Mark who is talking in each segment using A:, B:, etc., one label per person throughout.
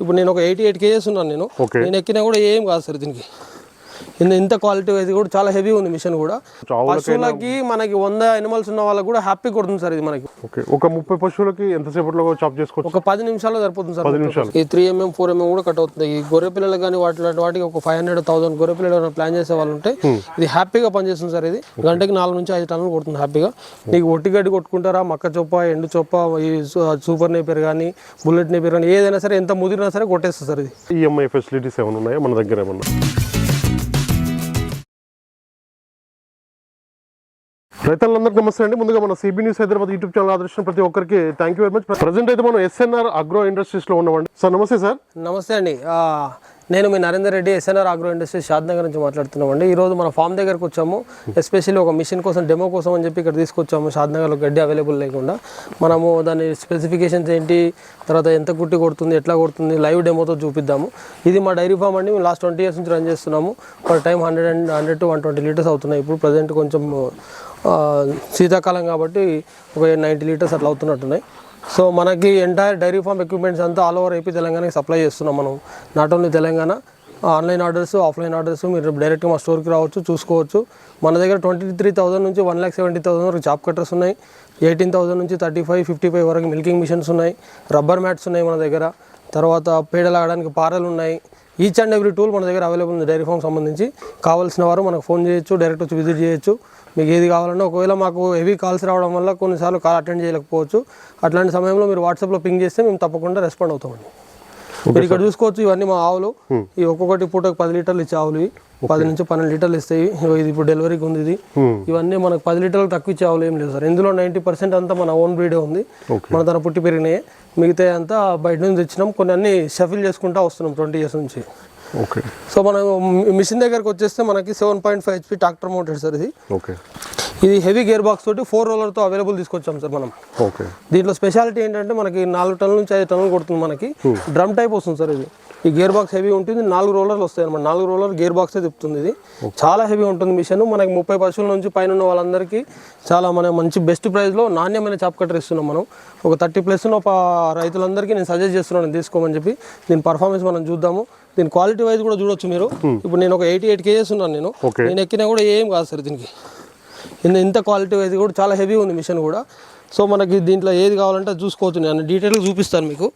A: ఇప్పుడు నేను ఒక ఎయిటీ ఎయిట్ కేజెస్ ఉన్నాను నేను. నేను ఎక్కినా కూడా ఏం కాదు సార్ దీనికి ఇంత- ఇంత క్వాలిటీ ఇది కూడా చాలా హెవీ ఉంది మిషన్ కూడా. పశువులకి మనకి వంద ఎనిమల్స్ ఉన్న వాళ్ళకి కూడా హ్యాపీ కొడుతుంది సార్ ఇది మనకి.
B: ఒక ముప్పై పశువులకి ఎంతసేపట్లో చాప్ చేసుకోవచ్చు?
A: ఒక పది నిమిషాల్లో సరిపోతుంది సార్.
B: నిమిషాలు.
A: ఈ త్రీ ఎంఎం ఫోర్ ఎంఎం కూడా కట్ అవుతుంది. ఈ గొర్రె పిల్లలు కానీ వాటి వాటికి ఒక ఫైవ్ హండ్రెడ్ థౌసండ్ గొర్రె పిల్లలు ప్లాన్ చేసే వాళ్ళు ఉంటే ఇది హ్యాపీగా పనిచేస్తుంది సార్ ఇది. గంటకి నాలుగు నుంచి ఐదు టన్నులు కొడుతుంది హ్యాపీగా నీకు ఒట్టి గడ్డి కొట్టుకుంటారా? మక్క చొప్ప ఎండు చొప్ప ఈ సూపర్ నేపర్ కానీ బుల్లెట్ నేపర్ కానీ ఏదైనా సరే ఎంత ముదిరినా సరే కొట్టేస్తుంది సార్ ఇది.
B: ఈఎంఐ ఫెసిలిటీస్ ఏమైనా ఉన్నాయా? మన దగ్గర ఏమన్నా? రైతులందరికీ నమస్తే అండి. ముందుగా మన CB news Hyderabad YouTube channel ఆదర్శం ప్రతి ఒక్కరికి thank you very much present అయితే మనం ఎస్ఎన్ఆర్ అగ్రో ఇండస్ట్రీస్లో ఉన్నామండి. సార్ నమస్తే సార్
A: నమస్తే అండి. నేను మీ Narender Reddy SNR agro industries Shadnagar నుంచి మాట్లాడుతున్నామండి. ఈ రోజు మన ఫామ్ దగ్గరకు వచ్చాము. ఎస్పెషల్లీ ఒక మిషన్ కోసం డెమో కోసం అని చెప్పి ఇక్కడ తీసుకొచ్చాము. షాద్నగర్లో గడ్డి అవైలబుల్ లేకుండా. మనము దాని స్పెసిఫికేషన్స్ ఏంటి తర్వాత ఎంత కుట్టి కొడుతుంది ఎట్లా కొడుతుంది లైవ్ డెమోతో చూపిద్దాము. ఇది మా డైరీ ఫామ్ అండి. మేము లాస్ట్ ట్వంటీ ఇయర్స్ నుంచి రన్ చేస్తున్నాము. Per time hundred and hundred to one twenty litres అవుతున్నాయి. ఇప్పుడు ప్రజెంట్ కొంచెం శీతాకాలం కాబట్టి ఒక నైంటీ లీటర్స్ అట్లా అవుతున్నట్టున్నాయి. సో మనకి ఎంటైర్ డైరీ ఫామ్ ఎక్విప్మెంట్స్ అంతా ఆల్ ఓవర్ ఏపీ తెలంగాణకి సప్లై చేస్తున్నాం మనం. Not only Telangana online orders offline orders మీరు డైరెక్ట్గా మా స్టోర్కి రావచ్చు చూసుకోవచ్చు. మన దగ్గర ట్వంటీ త్రీ థౌసండ్ నుంచి వన్ ల్యాక్ సెవెంటీ థౌసండ్ వరకు చాప్ కట్టర్స్ ఉన్నాయి. ఎయిటీన్ థౌసండ్ నుంచి థర్టీ ఫైవ్ ఫిఫ్టీ ఫైవ్ వరకు మిల్కింగ్ మిషన్స్ ఉన్నాయి. రబ్బర్ మ్యాట్స్ ఉన్నాయి మన దగ్గర. తర్వాత పేడలాగడానికి పారలు ఉన్నాయి. ఈచ్ అండ్ ఎవ్రీ టూల్ మన దగ్గర అవైలబుల్ ఉంది. డైరీ ఫామ్ సంబంధించి. కావాల్సిన వారు మనకు ఫోన్ చేయొచ్చు డైరెక్ట్ వచ్చి విజిట్ చేయొచ్చు. మీకు ఏది కావాలన్నా ఒకవేళ మాకు హెవీ కాల్స్ రావడం వల్ల కొన్నిసార్లు కాల్ అటెండ్ చేయలేకపోవచ్చు. అట్లాంటి సమయంలో మీరు వాట్సాప్లో పింగ్ చేస్తే మేము తప్పకుండా రెస్పాండ్ అవుతామండి. మీరు ఇక్కడ చూసుకోవచ్చు ఇవన్నీ మా ఆవులు. ఈ ఒక్కొక్కటి పూటకు పది లీటర్లు ఇచ్చే ఆవులు ఇవి. పది నుంచి పన్నెండు లీటర్లు ఇస్తాయి. ఇది ఇప్పుడు డెలివరీకి ఉంది ఇది. ఇవన్నీ మనకు పది లీటర్లకు తక్కువ ఇచ్చే ఆవులు ఏం లేదు సార్ ఇందులో నైంటీ పర్సెంట్ అంతా మన ఓన్ బ్రీడే ఉంది. మన తన పుట్టి పెరిగినాయి. మిగతా అంతా బయట నుంచి తెచ్చినాం. కొన్ని అన్ని షఫిల్ చేసుకుంటా వస్తున్నాం ట్వంటీ ఇయర్స్ నుంచి.
B: ఓకే
A: సో మనం మిషన్ దగ్గరకు వచ్చేస్తే మనకి seven point five HP tractor mounted sir ఇది.
B: ఓకే
A: ఇది హెవీ గేర్ బాక్స్ తోటి ఫోర్ రోలర్తో అవైలబుల్ తీసుకొచ్చాం సార్ మనం.
B: ఓకే.
A: దీంట్లో స్పెషాలిటీ ఏంటంటే మనకి నాలుగు టన్నుల నుంచి ఐదు టన్నులు కొడుతుంది మనకి. డ్రమ్ టైప్ వస్తుంది సార్ ఇది. ఈ గేర్ బాక్స్ హెవీ ఉంటుంది నాలుగు రోలర్లు వస్తాయి అనమాట నాలుగు రోలర్ గేర్ బాక్సే తిప్పుతుంది ఇది. చాలా హెవీ ఉంటుంది మిషన్. మనకి ముప్పై పశువుల నుంచి పైన ఉన్న వాళ్ళందరికీ చాలా మన మంచి బెస్ట్ ప్రైస్లో నాణ్యమైన చాప్ కట్టర్ ఇస్తున్నాం మనం. ఒక థర్టీ ప్లస్ ఒక రైతులందరికీ నేను సజెస్ట్ చేస్తున్నాను తీసుకోమని చెప్పి. దీని పర్ఫార్మెన్స్ మనం చూద్దాము. దీని క్వాలిటీ వైజ్ కూడా చూడొచ్చు మీరు. ఇప్పుడు నేను ఒక ఎయిటీ ఎయిట్ కేజెస్ ఉన్నాను నేను. నేను ఎక్కినా కూడా ఏం కాదు సార్ దీనికి. ఇంత ఇంత క్వాలిటీ అయితే కూడా చాలా హెవీ ఉంది మిషన్ కూడా. సో మనకి దీంట్లో ఏది కావాలంటే చూసుకోవచ్చు నేను. డీటెయిల్గా చూపిస్తాను మీకు.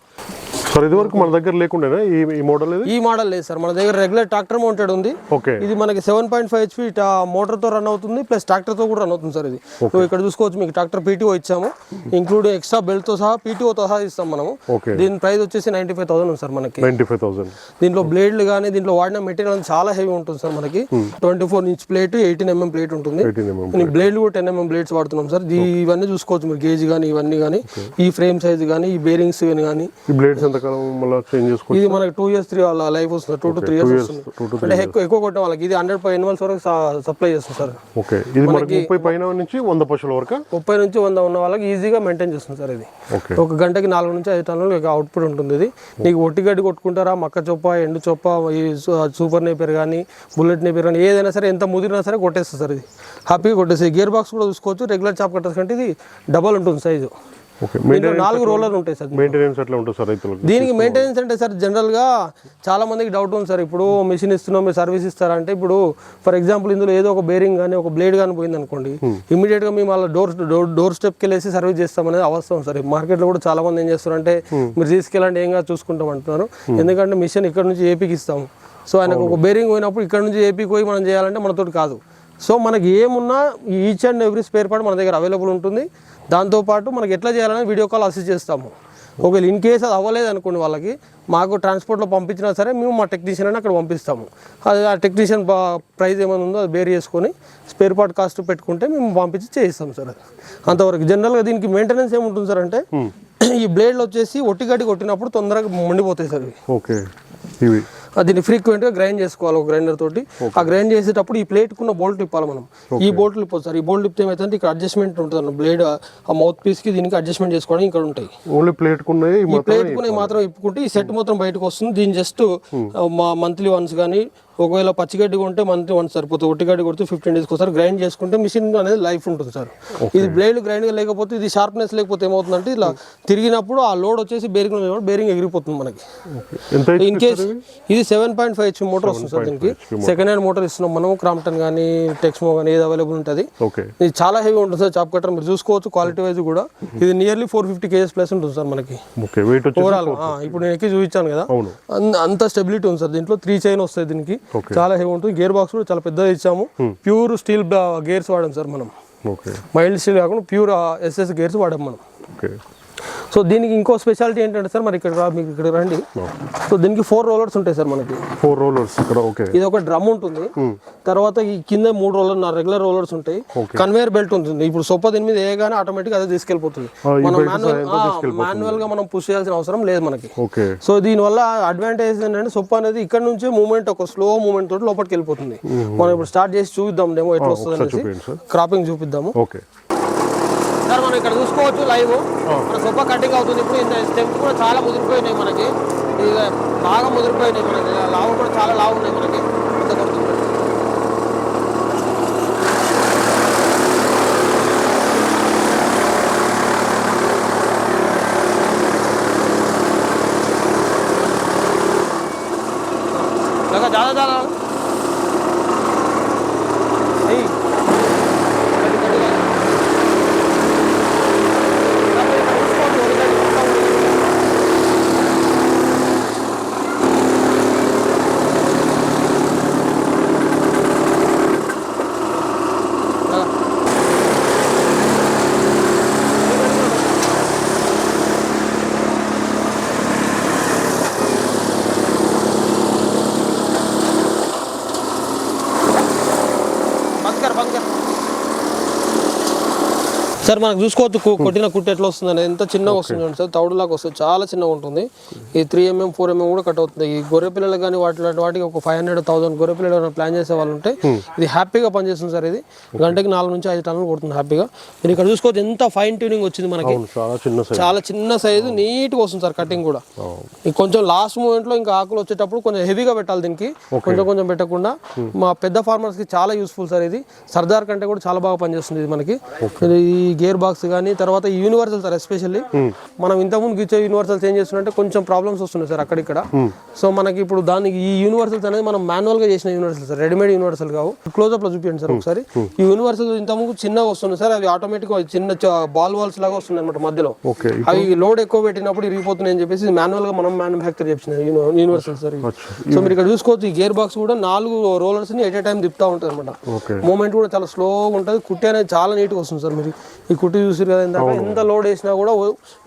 B: సార్ ఇది వరకు మన దగ్గర లేకుండేనా ఈ మోడల్
A: ఈ మోడల్ లేదు సార్. మన దగ్గర రెగ్యులర్ ట్రాక్టర్ మౌంటెడ్ ఉంది.
B: ఓకే.
A: ఇది మనకి సెవెన్ పాయింట్ ఫైవ్ హెచ్పి మోటార్తో రన్ అవుతుంది ప్లస్ ట్రాక్టర్తో కూడా రన్ అవుతుంది సార్ ఇది. నువ్వు ఇక్కడ చూసుకోవచ్చు మీకు ట్రాక్టర్ పీటీఓ ఇచ్చాము. ఇంక్లూడింగ్ ఎక్స్ట్రా బెల్ట్తో సహా పీటీఓతో సహా ఇస్తాం మనము. దీని ప్రైస్ వచ్చేసి నైంటీ ఫైవ్ థౌసండ్ ఉంది సార్ మనకి.
B: నైంటీ ఫైవ్ థౌసండ్
A: దీంట్లో బ్లేడ్లు కానీ దీంట్లో వాడిన మెటీరియల్ చాలా హెవీ ఉంటుంది సార్ మనకి. Twenty four inch plate eighteen MM plate ఉంటుంది. బ్లేడ్లు కూడా టెన్ ఎంఎం బ్లేడ్స్ వాడుతున్నాం సార్. ఇవన్నీ చూసుకోవచ్చు మీరు గేజ్ కానీ ఇవన్నీ కానీ ఈ ఫ్రేమ్ సైజ్ కానీ ఈ బేరింగ్స్ కానీ
B: ఈ బ్లేడ్స్ ఎంతకాలం మళ్ళీ చేంజ్ చేసుకోవచ్చు
A: ఇది మనకి టూ ఇయర్స్ త్రీ లైఫ్ వస్తుంది. టూ టు త్రీ ఇయర్స్ అంటే ఎక్కువ ఎక్కువ కొట్టిన వాళ్ళకి ఇది హండ్రెడ్ ఎనిమల్స్ వరకు సప్లై చేస్తుంది సార్.
B: ఓకే ఇది మనకి ముప్పై పైన నుంచి వంద పశువుల వరకు?
A: ముప్పై నుంచి వంద ఉన్న వాళ్ళకి ఈజీగా మెయింటైన్ చేస్తుంది సార్ ఇది. ఒక గంటకి నాలుగు నుంచి ఐదు టన్నులు అవుట్పుట్ ఉంటుంది ఇది. నీకు ఒట్టి గడ్డి కొట్టుకుంటారా? మక్క చొప్ప ఎండు చొప్ప ఈ సూపర్ నేపర్ కానీ బుల్లెట్ నేపర్ కానీ ఏదైనా సరే ఎంత ముదిరినా సరే కొట్టేస్తుంది సార్ ఇది. హ్యాపీగా కొట్టేస్తుంది గేర్ బాక్స్ కూడా చూసుకోవచ్చు. రెగ్యులర్ చాప్ కట్టర్స్ కంటే ఇది డబల్ ఉంటుంది సైజు
B: ఓకే.
A: నాలుగు రోలర్ ఉంటాయి సార్
B: మెయింటెనెన్స్ ఎట్లా ఉంటుంది సార్ రైతులకు.
A: దీనికి మెయింటెనెన్స్ అంటే సార్ జనరల్గా చాలా మందికి డౌట్ ఉంది సార్. ఇప్పుడు మిషన్ ఇస్తున్నాం మీరు సర్వీస్ ఇస్తారంటే ఇప్పుడు ఫర్ ఎగ్జాంపుల్ ఇందులో ఏదో ఒక బేరింగ్ కానీ ఒక బ్లేడ్ కానీ పోయింది అనుకోండి ఇమీడియట్గా మేము అలా డోర్ డోర్ స్టెప్కి వెళ్ళేసి సర్వీస్ చేస్తామనేది అవసరం సార్. మార్కెట్లో కూడా చాలా మంది ఏం చేస్తారంటే మీరు తీసుకెళ్ళండి ఏం కాదు చూసుకుంటాం అంటున్నారు. ఎందుకంటే మిషన్ ఇక్కడ నుంచి ఏపీకి ఇస్తాము. సో ఆయనకు ఒక బేరింగ్ పోయినప్పుడు ఇక్కడ నుంచి ఏపీకి పోయి మనం చేయాలంటే మనతోటి కాదు. సో మనకి ఏమున్నా each and every spare part మన దగ్గర అవైలబుల్ ఉంటుంది. దాంతోపాటు మనకి ఎట్లా చేయాలని వీడియో కాల్ అసిస్ట్ చేస్తాము. ఒకవేళ ఇన్ కేస్ అది అవ్వలేదు అనుకోండి వాళ్ళకి మాకు ట్రాన్స్పోర్ట్లో పంపించినా సరే మేము మా టెక్నీషియన్ అని అక్కడ పంపిస్తాము. అది ఆ టెక్నీషియన్ ప్రైస్ ఏమైనా ఉందో అది బేర్ చేసుకొని స్పేర్ పార్ట్ కాస్ట్ పెట్టుకుంటే మేము పంపించి చేయిస్తాం సార్ అది. అంతవరకు జనరల్గా దీనికి మెయింటెనెన్స్ ఏముంటుంది సార్ అంటే ఈ బ్లేడ్లు వచ్చేసి ఒట్టిగడ్డి కొట్టినప్పుడు తొందరగా మండిపోతాయి సార్ ఇవి
B: ఓకే. ఇవి.
A: దీన్ని ఫ్రీక్వెంట్గా గ్రైండ్ చేసుకోవాలి ఒక గ్రైండర్ తోటి. ఆ గ్రైండ్ చేసేటప్పుడు ఈ ప్లేట్ కున్న బోల్ట్ ఇప్పాలి మనం. ఈ బోల్ట్ ఇప్పొచ్చు సార్. ఈ బోల్ట్ ఇప్పితే ఏమైతే ఇక్కడ అడ్జస్ట్మెంట్ ఉంటుంది బ్లేడ్ ఆ మౌత్ పీస్కి దీనికి అడ్జస్ట్మెంట్ చేసుకోవడం ఇక్కడ ఉంటాయి.
B: ఓన్లీ ప్లేట్
A: ఈ ప్లేట్ కొని మాత్రం ఇప్పుకుంటే ఈ సెట్ మొత్తం బయటకు వస్తుంది. దీని జస్ట్ మా మంత్లీ వన్స్ కానీ ఒకవేళ పచ్చిగడ్డి కొంటే మంత్లీ వన్స్ సరిపోతుంది. ఒట్టిగడ్డి కొడితే ఫిఫ్టీన్ డేస్కి ఒకసారి గ్రైండ్ చేసుకుంటే మిషన్ అనేది లైఫ్ ఉంటుంది సార్. ఇది బ్లేడ్ గ్రైండ్ లేకపోతే ఇది షార్ప్నెస్ లేకపోతే ఏమవుతుందంటే ఇలా తిరిగినప్పుడు ఆ లోడ్ వచ్చేసి బేరింగ్ బేరింగ్ ఎగిరిపోతుంది మనకి. ఇన్ కేస్ ఇది? Seven point five H motor వస్తుంది సార్ దీనికి. సెకండ్ హ్యాండ్ మోటార్ ఇస్తున్నాం మనం క్రాంప్టన్ కానీ టెక్స్మో కానీ ఏది అవైలబుల్ ఉంటుంది. ఇది చాలా హెవీ ఉంటుంది సార్ చాప్ కట్టర్ మీరు చూసుకోవచ్చు క్వాలిటీ వైజ్ కూడా. ఇది nearly four fifty KGs plus ఉంటుంది సార్ మనకి. ఓవరాల్ ఇప్పుడు నేను ఎక్కి చూపించాను కదా. అంత స్టెబిలిటీ ఉంది సార్ దీంట్లో. త్రీ చైన్ వస్తాయి దీనికి. చాలా హెవీ ఉంటుంది. గేర్ బాక్స్ కూడా చాలా పెద్దగా ఇచ్చాము. ప్యూర్ స్టీల్ గేర్స్ వాడాం సార్ మనం. మైల్డ్ స్టీల్ కాకుండా ప్యూర్ ఎస్ఎస్ గేర్స్ వాడాం మనం. సో దీనికి ఇంకో స్పెషాలిటీ ఏంటంటే సార్ మరి ఇక్కడ మీకు ఇక్కడ రండి. సో దీనికి ఫోర్ రోలర్స్ ఉంటాయి సార్ మనకి.
B: ఫోర్ రోలర్స్ ఇక్కడ ఓకే.
A: ఇది ఒక డ్రమ్ ఉంటుంది. తర్వాత ఈ కింద మూడు రోలర్ నా రెగ్యులర్ రోలర్స్ ఉంటాయి. కన్వేయర్ బెల్ట్ ఉంటుంది. ఇప్పుడు సొప్ప దీని మీద వేయగానే ఆటోమేటిక్ అదే తీసుకెళ్ళిపోతుంది. మనం మాన్యువల్ మాన్యువల్గా మనం పుష్ చేయాల్సిన అవసరం లేదు మనకి.
B: ఓకే.
A: సో దీనివల్ల అడ్వాంటేజ్ ఏంటంటే సొప్ప అనేది ఇక్కడ నుంచే మూమెంట్ ఒక స్లో మూమెంట్ తోటి లోపలికి వెళ్ళిపోతుంది. మనం ఇప్పుడు స్టార్ట్ చేసి చూద్దాం డెమో ఎట్లా వస్తుంది క్రాపింగ్ చూపిద్దాము.
B: ఓకే.
A: సార్ మనం ఇక్కడ చూసుకోవచ్చు లైవ్. మన సొప్ప కటింగ్ అవుతుంది. ఇప్పుడు ఇంత స్టెమ్స్ కూడా చాలా ముదిరిపోయినాయి మనకి. బాగా ముదిరిపోయినాయి మనకి. లావు కూడా చాలా లావు ఉన్నాయి మనకి. 방향 సార్ మనకు చూసుకోవచ్చు కు- కొట్టిన కుట్టు ఎట్లా వస్తుంది ఎంత చిన్నగా వస్తుంది చూడండి సార్. తౌడులాగా వస్తుంది. చాలా చిన్నగా ఉంటుంది. ఈ త్రీ ఎంఎం ఫోర్ ఎంఎం కూడా కట్ అవుతుంది. ఈ గొర్రె పిల్లలు కానీ వాటి వాటికి ఒక ఫైవ్ హండ్రెడ్ థౌసండ్ గొర్రె పిల్లలు ప్లాన్ చేసే వాళ్ళు ఉంటే ఇది హ్యాపీగా పనిచేస్తుంది సార్ ఇది. గంటకి నాలుగు నుంచి ఐదు టన్నులు కొడుతుంది హ్యాపీగా. మీరు ఇక్కడ చూసుకోవచ్చు ఎంత ఫైన్ ట్యూనింగ్ వచ్చింది మనకి.
B: చాలా చిన్న సైజ్
A: నీట్గా వస్తుంది సార్ కటింగ్ కూడా. ఈ కొంచెం లాస్ట్ మూమెంట్లో ఇంకా ఆకులు వచ్చేటప్పుడు కొంచెం హెవీగా పెట్టాలి దీనికి. కొంచెం కొంచెం పెట్టకుండా. మా పెద్ద ఫార్మర్స్కి చాలా యూస్ఫుల్ సార్ ఇది. సర్దార్ కంటే కూడా చాలా బాగా పనిచేస్తుంది ఇది మనకి. ఈ గేర్ బాక్స్ కానీ తర్వాత ఈ యూనివర్సల్ సార్ ఎస్పెషల్లీ మనం ఇంతకుముందు గీచే యూనివర్సల్స్ ఏం చేస్తుంటే కొంచెం ప్రాబ్లమ్స్ వస్తున్నాయి సార్ అక్కడిక్కడ. సో మనకి ఇప్పుడు దానికి ఈ యూనివర్సల్స్ అనేది మనం మాన్యువల్గా చేసిన యూనివర్సల్ సార్ రెడీమేడ్ యూనివర్సల్ కావు. క్లోజ్అప్లో చూపించండి సార్ ఒకసారి. ఈ యూనివర్సల్ ఇంతకుముందు చిన్నగా వస్తున్నాయి సార్. అవి ఆటోమేటిక్ చిన్న బాల్ వాల్స్ లాగా వస్తున్నాయి అనమాట మధ్యలో. అవి లోడ్ ఎక్కువ పెట్టినప్పుడు ఇరిగిపోతున్నాయి అని చెప్పేసి మాన్యువల్గా మనం మ్యానుఫ్యాక్చర్ చేసిన యూనివర్సల్ సార్. సో మీరు ఇక్కడ చూసుకోవచ్చు ఈ గేర్ బాక్స్ కూడా నాలుగు రోలర్స్ని ఎట్ ఏ టైం తిప్పుతా ఉంటుంది అనమాట మూమెంట్ కూడా చాలా స్లోగా ఉంటుంది. కుట్టి అనేది చాలా నీట్గా వస్తుంది సార్ మీరు ఈ కుట్టి చూసారు కదా ఇందాక? ఎంత లోడ్ వేసినా కూడా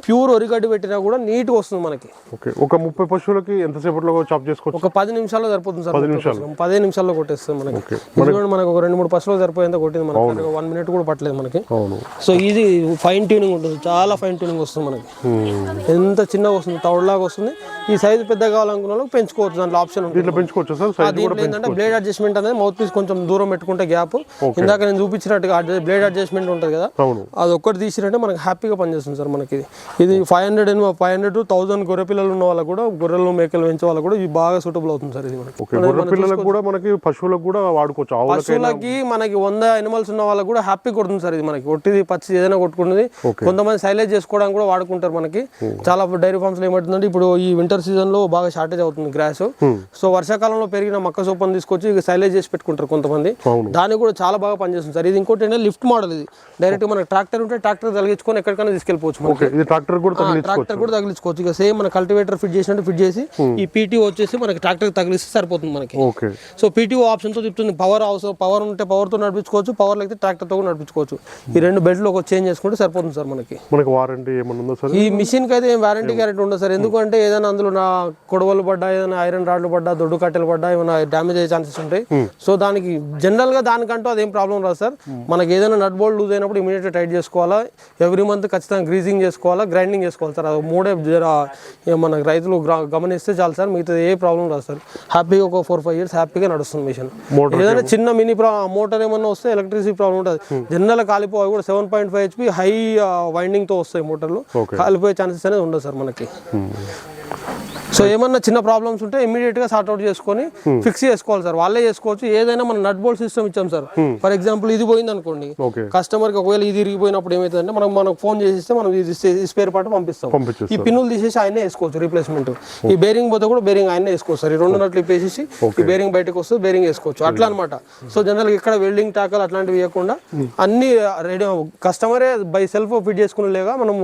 A: ప్యూర్ ఒరిగడ్డి పెట్టినా కూడా నీట్గా వస్తుంది మనకి.
B: ఓకే. ఒక ముప్పై పశువులకి ఎంతసేపట్లో చాప్ చేసుకోవచ్చు?
A: ఒక పది నిమిషాల్లో సరిపోతుంది సార్ మొత్తం పదే నిమిషాల్లో కొట్టేస్తుంది మనకి. కూడా మనకు ఒక రెండు మూడు పసులు సరిపోయేంత కొట్టింది మనకి. వన్ మినిట్ కూడా పట్టలేదు మనకి. సో ఇది ఫైన్ ట్యూనింగ్ ఉంటుంది. చాలా ఫైన్ ట్యూనింగ్ వస్తుంది మనకి. ఎంత చిన్నగా వస్తుంది? తౌడులాగా వస్తుంది. ఈ సైజు పెద్ద కావాలనుకున్న పెంచుకోవచ్చు. దాంట్లో ఆప్షన్ ఉంటుంది.
B: పెంచుకోవచ్చు సార్?
A: దీంట్లో ఏంటంటే బ్లేడ్ అడ్జస్ట్మెంట్ అనేది మౌత్ పీస్ కొంచెం దూరం పెట్టుకుంటే గ్యాప్. ఇందాక నేను చూపించినట్టుగా బ్లేడ్ అడ్జస్ట్మెంట్ ఉంటుంది కదా. అది ఒక్కటి తీసిరంటే మనకి హ్యాపీగా పనిచేస్తుంది సార్ మనకి ఇది. Five hundred five hundred to thousand గొర్రె పిల్లలు ఉన్న వాళ్ళకి కూడా గొర్రెలు మేకలు పెంచే వాళ్ళకి కూడా ఇది బాగా సూటబుల్ అవుతుంది సార్ ఇది మనకి.
B: పిల్లలకు కూడా మనకి పశువులకు కూడా వాడుకోవచ్చు.
A: పశువులకి మనకి వంద ఎనిమల్స్ ఉన్న వాళ్ళకి కూడా హ్యాపీ కొడుతుంది సార్ ఇది మనకి. ఒట్టిది పచ్చి ఏదైనా కొట్టుకున్నది. కొంతమంది సైలేజ్ చేసుకోవడానికి కూడా వాడుకుంటారు మనకి. చాలా డైరీ ఫార్మ్స్లో ఏమవుతుందంటే ఇప్పుడు ఈ వింటర్ సీజన్లో బాగా షార్టేజ్ అవుతుంది గ్రాస్ సో వర్షాకాలంలో పెరిగిన మక్క సోపను తీసుకొచ్చి ఇక సైలేజ్ చేసి పెట్టుకుంటారు కొంతమంది. దానికి కూడా చాలా బాగా పనిచేస్తుంది సార్. ఇది ఇంకోటి ఏంటంటే లిఫ్ట్ మోడల్ ఇది. డైరెక్ట్ మనకి ట్రాక్టర్ ఉంటే ట్రాక్టర్ తగిలించుకొని ఎక్కడికైనా తీసుకెళ్ళిపోవచ్చు
B: ఇది ట్రాక్టర్ కూడా
A: ట్రాక్టర్ కూడా తగిలించుకోవచ్చు. ఇక సేమ్ మన కల్టివేటర్ ఫిట్ చేసినట్టు ఫిట్ చేసి ఈ పీటీ వచ్చేసి మనకి ట్రాక్టర్ తగిలిస్తే సరిపోతుంది మనకి. సో పీటీఓ ఆప్షన్తో చెప్తుంది. పవర్ అవసరం పవర్ ఉంటే పవర్తో నడిపించుకోవచ్చు పవర్ లేకపోతే ట్రాక్టర్తో కూడా నడిపించుకోవచ్చు. ఈ రెండు బెల్ట్లు ఒక చేంజ్ చేసుకుంటే సరిపోతుంది సార్ మనకి.
B: మనకి వారంటీ ఏమన్నా ఉందా సార్?
A: ఈ మిషన్కి అయితే ఏం వారంటీ గ్యారెంటీ ఉండదు సార్. ఎందుకంటే ఏదైనా అందులో నా కొడవలు పడ్డా ఏదైనా ఐరన్ రాడ్లు పడ్డా దొడ్డు కట్టెలు పడ్డా ఏమైనా డ్యామేజ్ అయ్యే ఛాన్సెస్ ఉంటాయి. సో దానికి జనరల్గా దానికంటూ అదేం ప్రాబ్లం రాదు సార్. మనకి ఏదైనా నట్ బోల్డ్ లూజ్ అయినప్పుడు ఇమీడియట్ టైట్ టైట్ చేసుకోవాలా? ఎవ్రీ మంత్ ఖచ్చితంగా గ్రీజింగ్ చేసుకోవాలా? గ్రైండింగ్ చేసుకోవాలి సార్. అది మూడే మన రైతులు గమనిస్తే చాలు సార్ మిగతా ఏ ప్రాబ్లం రాదు సార్. హ్యాపీగా ఒక ఫోర్ ఫైవ్ ఇయర్స్ హ్యాపీగా నడుస్తుంది మిషన్ ఏదైనా చిన్న మినీ ప్రా మోటార్ ఏమన్నా వస్తే ఎలక్ట్రిసిటీ ప్రాబ్లం ఉంటుంది. జనరల్ కాలిపోయి కూడా seven point five HP high వైండింగ్తో వస్తాయి మోటార్లు. కాలిపోయే ఛాన్సెస్ అనేది ఉండదు సార్ మనకి. సో ఏమన్నా చిన్న ప్రాబ్లమ్స్ ఉంటే ఇమీడియట్గా సార్ట్ అవుట్ చేసుకొని ఫిక్స్ చేసుకోవాలి సార్ వాళ్ళే చేసుకోవచ్చు. ఏదైనా మనం నట్ బోల్ట్ సిస్టమ్ ఇచ్చాం సార్ ఫర్ ఎగ్జాంపుల్ ఇది పోయింది అనుకోండి. కస్టమర్కి ఒకవేళ ఇది ఇరిగిపోయినప్పుడు ఏమవుతుందంటే మనం మనకు ఫోన్ చేసిస్తే మనం ఇది స్పేర్ పార్ట్ పంపిస్తాం. ఈ పిన్నులు తీసేసి ఆయనే వేసుకోవచ్చు రీప్లేస్మెంట్ ఈ బేరింగ్ పోతే కూడా బేరింగ్ ఆయనే వేసుకోవచ్చు సార్ ఈ రెండు నట్లు ఇప్పేసి ఈ బేరింగ్ బయటకు వస్తే బేరింగ్ వేసుకోవచ్చు. అట్లా అనమాట సో జనరల్ ఇక్కడ వెల్డింగ్ టాకల్ అట్లాంటివి వేయకుండా అన్ని రెడీ కస్టమరే బై సెల్ఫ్ ఫిట్ చేసుకునేలాగా మనం